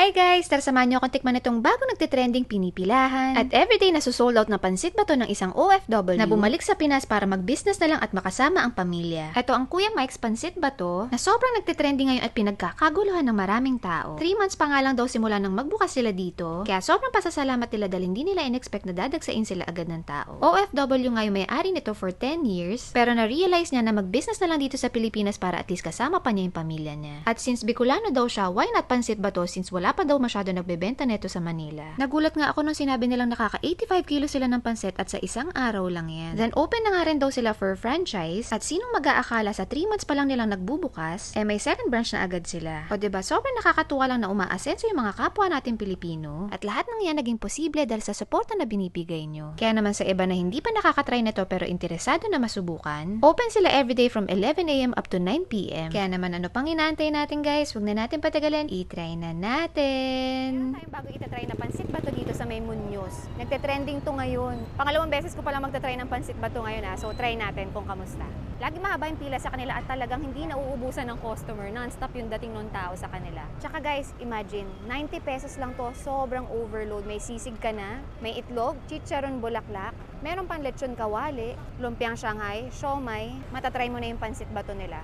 Hi guys! Tara samahan niyo akong tikman itong bago nagtitrending pinipilahan. At everyday nasusold out na pansit bato ng isang OFW na bumalik sa Pinas para mag-business na lang at makasama ang pamilya. Ito ang Kuya Mike's Pansit Bato na sobrang nagtitrending ngayon at pinagkakaguluhan ng maraming tao. 3 months pa nga lang daw simula nang magbukas sila dito, kaya sobrang pasasalamat nila dahil hindi nila in-expect na dadagsain sila agad ng tao. OFW ngayon may-ari nito for 10 years, pero na-realize niya na mag-business na lang dito sa Pilipinas para at least kasama pa niya yung pamilya niya. At since Bicolano daw siya, why not Pansit Bato since wala pa daw masyado nagbebenta neto sa Manila. Nagulat nga ako nung sinabi nilang nakaka 85 kilos sila ng pansit at sa isang araw lang yan. Then open na nga rin daw sila for franchise at sinong mag-aakala sa 3 months pa lang nilang nagbubukas, eh may second branch na agad sila. O ba sobrang nakakatuwa lang na umaasenso yung mga kapwa natin Pilipino at lahat ng yan naging posible dahil sa suporta na binibigay nyo. Kaya naman sa iba na hindi pa nakakatry nito pero interesado na masubukan, open sila everyday from 11am up to 9pm. Kaya naman ano pang inaantay natin guys, wag na natin patagalin, i-try na natin. Meron tayong bago itatry na pansit bato dito sa May Muñoz. Nagte-trending to ngayon. Pangalawang beses ko pala magta-try ng pansit bato ngayon ha. So try natin kung kamusta. Lagi mahaba yung pila sa kanila at talagang hindi nauubusan ng customer. Non-stop yung dating ng tao sa kanila. Tsaka guys, imagine, 90 pesos lang to. Sobrang overload. May sisig ka na, may itlog, chicharon bulaklak, meron pang lechon kawali, lumpiang Shanghai, siomay. Matatry mo na yung pansit bato nila.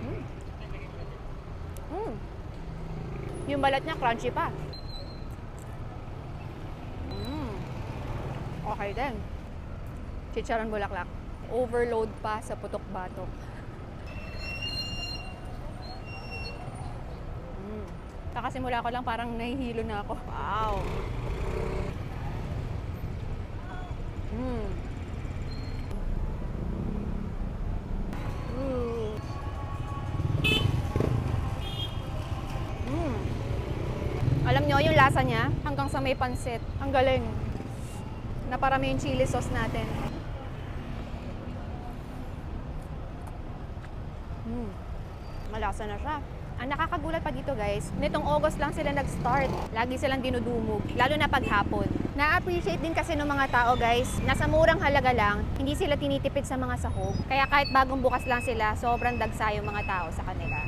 Mm. Mm. Yung balat niya, crunchy pa. Mm. Okay din. Chicharon bulaklak. Overload pa sa putok batok. Mm. Kakasimula ko lang parang nahihilo na ako. Wow! Nyo, yung lasa niya, hanggang sa may pansit. Ang galing. Naparami yung chili sauce natin. Mm. Malasa na siya. Ang nakakagulat pa dito guys, nitong August lang sila nag-start. Lagi silang dinudumog, lalo na paghapon. Na-appreciate din kasi ng mga tao guys, nasa murang halaga lang, hindi sila tinitipid sa mga sahog. Kaya kahit bagong bukas lang sila, sobrang dagsa yung mga tao sa kanila.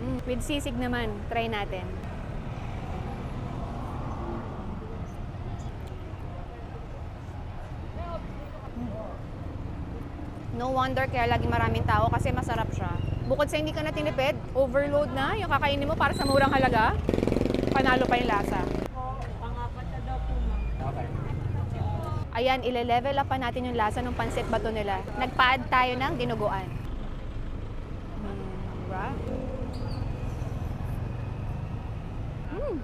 Mm. With sisig naman, try natin. No wonder kaya lagi maraming tao kasi masarap siya. Bukod sa hindi ka na tinipid, overload na yung kakainin mo para sa murang halaga, panalo pa yung lasa. Ayan, ile-level up pa natin yung lasa ng pansit bato nila. Nagpa-add tayo ng dinuguan. Mm, diba? Mm.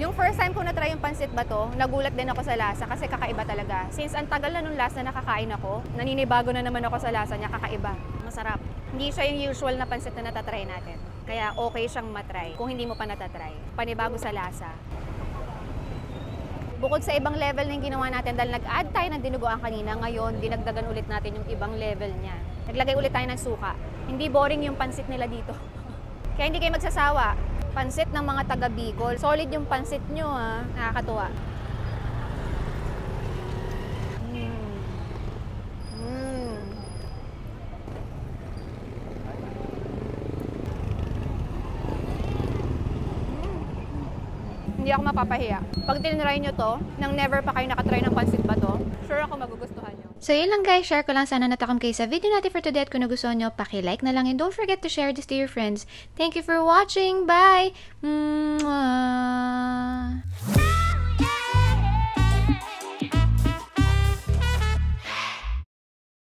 Yung first time ko na-try yung pansit bato, nagulat din ako sa lasa kasi kakaiba talaga. Since ang tagal na nung last na nakakain ako, naninibago na naman ako sa lasa niya, kakaiba. Masarap. Hindi siya yung usual na pansit na natatry natin. Kaya okay siyang matry kung hindi mo pa natatry. Panibago sa lasa. Bukod sa ibang level na yung ginawa natin dahil nag-add tayo ng dinuguan kanina, ngayon dinagdagan ulit natin yung ibang level niya. Naglagay ulit tayo ng suka. Hindi boring yung pansit nila dito. Kaya hindi kayo magsasawa. Pansit ng mga taga Bicol. Solid yung pansit nyo ha. Nakakatuwa. Mm. Mm. Hindi ako mapapahiya. Pag tinry nyo to, nang never pa kayo nakatry ng pansit ba to, sure ako magugustuhan. So yun lang guys, share ko lang sana natakam kayo sa video natin for today at kung nagustuhan nyo, paki-like na lang and don't forget to share this to your friends. Thank you for watching. Bye! Mwah!